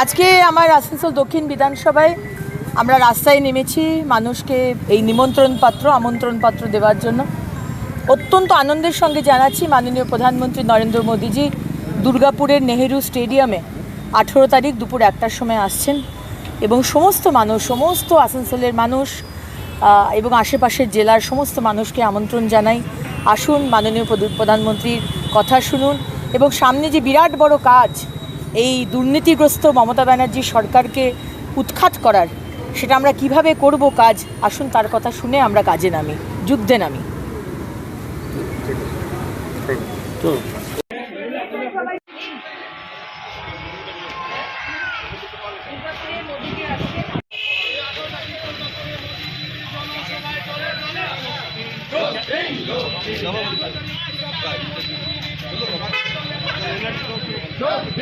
আজকে আমার আসানসোল দক্ষিণ বিধানসভায় আমরা রাস্তায় নেমেছি, মানুষকে এই নিমন্ত্রণ পাত্র আমন্ত্রণ পাত্র দেওয়ার জন্য। অত্যন্ত আনন্দের সঙ্গে জানাচ্ছি মাননীয় প্রধানমন্ত্রী নরেন্দ্র মোদীজি, দুর্গাপুরের নেহেরু স্টেডিয়ামে আঠেরো তারিখ দুপুর একটার সময় আসছেন এবং সমস্ত মানুষ, সমস্ত আসানসোলের মানুষ এবং আশেপাশের জেলার সমস্ত মানুষকে আমন্ত্রণ জানাই। আসুন মাননীয় প্রধানমন্ত্রীর কথা শুনুন এবং সামনে যে বিরাট বড় কাজ এই দুর্নীতিগ্রস্ত মমতা ব্যানার্জি সরকারকে উৎখাত করার, সেটা আমরা কীভাবে করব কাজ? আসুন তার কথা শুনে আমরা কাজে নামি, যুদ্ধে নামি। Don't